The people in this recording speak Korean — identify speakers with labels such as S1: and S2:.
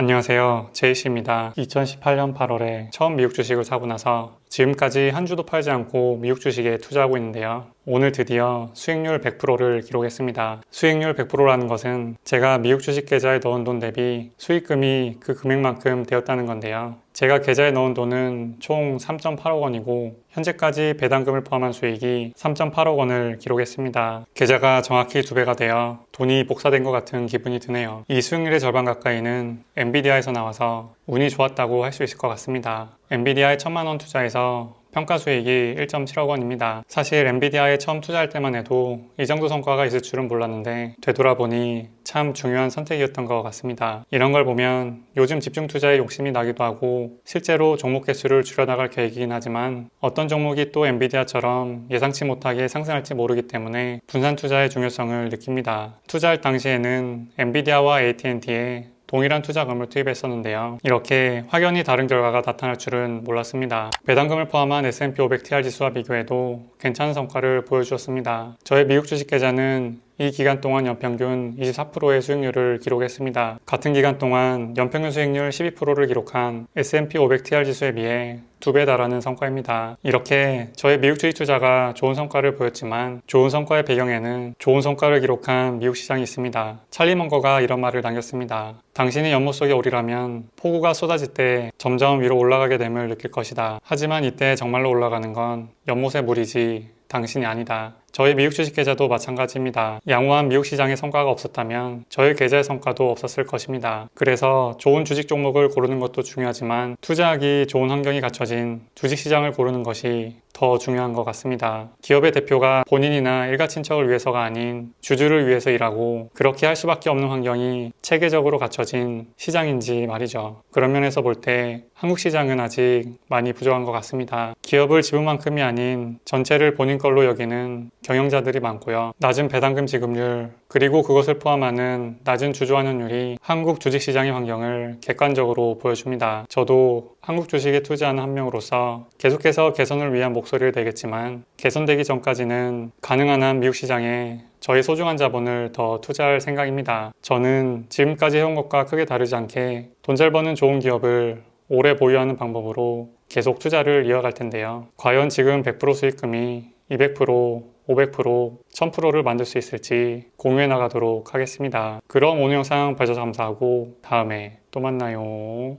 S1: 안녕하세요. 제이씨입니다. 2018년 8월에 처음 미국 주식을 사고 나서 지금까지 한 주도 팔지 않고 미국 주식에 투자하고 있는데요. 오늘 드디어 수익률 100%를 기록했습니다. 수익률 100%라는 것은 제가 미국 주식 계좌에 넣은 돈 대비 수익금이 그 금액만큼 되었다는 건데요. 제가 계좌에 넣은 돈은 총 3.8억 원이고 현재까지 배당금을 포함한 수익이 3.8억 원을 기록했습니다. 계좌가 정확히 두 배가 되어 돈이 복사된 것 같은 기분이 드네요. 이 수익률의 절반 가까이는 엔비디아에서 나와서 운이 좋았다고 할 수 있을 것 같습니다. 엔비디아에 천만 원 투자해서 평가 수익이 1.7억 원입니다. 사실 엔비디아에 처음 투자할 때만 해도 이 정도 성과가 있을 줄은 몰랐는데 되돌아보니 참 중요한 선택이었던 것 같습니다. 이런 걸 보면 요즘 집중 투자에 욕심이 나기도 하고 실제로 종목 개수를 줄여나갈 계획이긴 하지만 어떤 종목이 또 엔비디아처럼 예상치 못하게 상승할지 모르기 때문에 분산 투자의 중요성을 느낍니다. 투자할 당시에는 엔비디아와 AT&T에 동일한 투자금을 투입했었는데요. 이렇게 확연히 다른 결과가 나타날 줄은 몰랐습니다. 배당금을 포함한 S&P 500 TR 지수와 비교해도 괜찮은 성과를 보여주었습니다. 저의 미국 주식 계좌는 이 기간 동안 연평균 24%의 수익률을 기록했습니다. 같은 기간 동안 연평균 수익률 12%를 기록한 S&P 500 TR 지수에 비해 두배 달하는 성과입니다. 이렇게 저의 미국 주식 투자가 좋은 성과를 보였지만 좋은 성과의 배경에는 좋은 성과를 기록한 미국 시장이 있습니다. 찰리 먼거가 이런 말을 남겼습니다. 당신이 연못 속에 오리라면 폭우가 쏟아질 때 점점 위로 올라가게 됨을 느낄 것이다. 하지만 이때 정말로 올라가는 건 연못의 물이지 당신이 아니다. 저희 미국 주식 계좌도 마찬가지입니다. 양호한 미국 시장의 성과가 없었다면 저희 계좌의 성과도 없었을 것입니다. 그래서 좋은 주식 종목을 고르는 것도 중요하지만 투자하기 좋은 환경이 갖춰진 주식 시장을 고르는 것이 더 중요한 것 같습니다. 기업의 대표가 본인이나 일가 친척을 위해서가 아닌 주주를 위해서 일하고 그렇게 할 수밖에 없는 환경이 체계적으로 갖춰진 시장인지 말이죠. 그런 면에서 볼 때 한국 시장은 아직 많이 부족한 것 같습니다. 기업을 지분만큼이 아닌 전체를 본인 걸로 여기는 경영자들이 많고요. 낮은 배당금 지급률, 그리고 그것을 포함하는 낮은 주주환원율이 한국 주식시장의 환경을 객관적으로 보여줍니다. 저도 한국 주식에 투자하는 한 명으로서 계속해서 개선을 위한 목소리를 내겠지만 개선되기 전까지는 가능한 한 미국 시장에 저희 소중한 자본을 더 투자할 생각입니다. 저는 지금까지 해온 것과 크게 다르지 않게 돈 잘 버는 좋은 기업을 오래 보유하는 방법으로 계속 투자를 이어갈 텐데요. 과연 지금 100% 수익금이 200%, 500%, 1000%를 만들 수 있을지 공유해 나가도록 하겠습니다. 그럼 오늘 영상 봐주셔서 감사하고 다음에 또 만나요.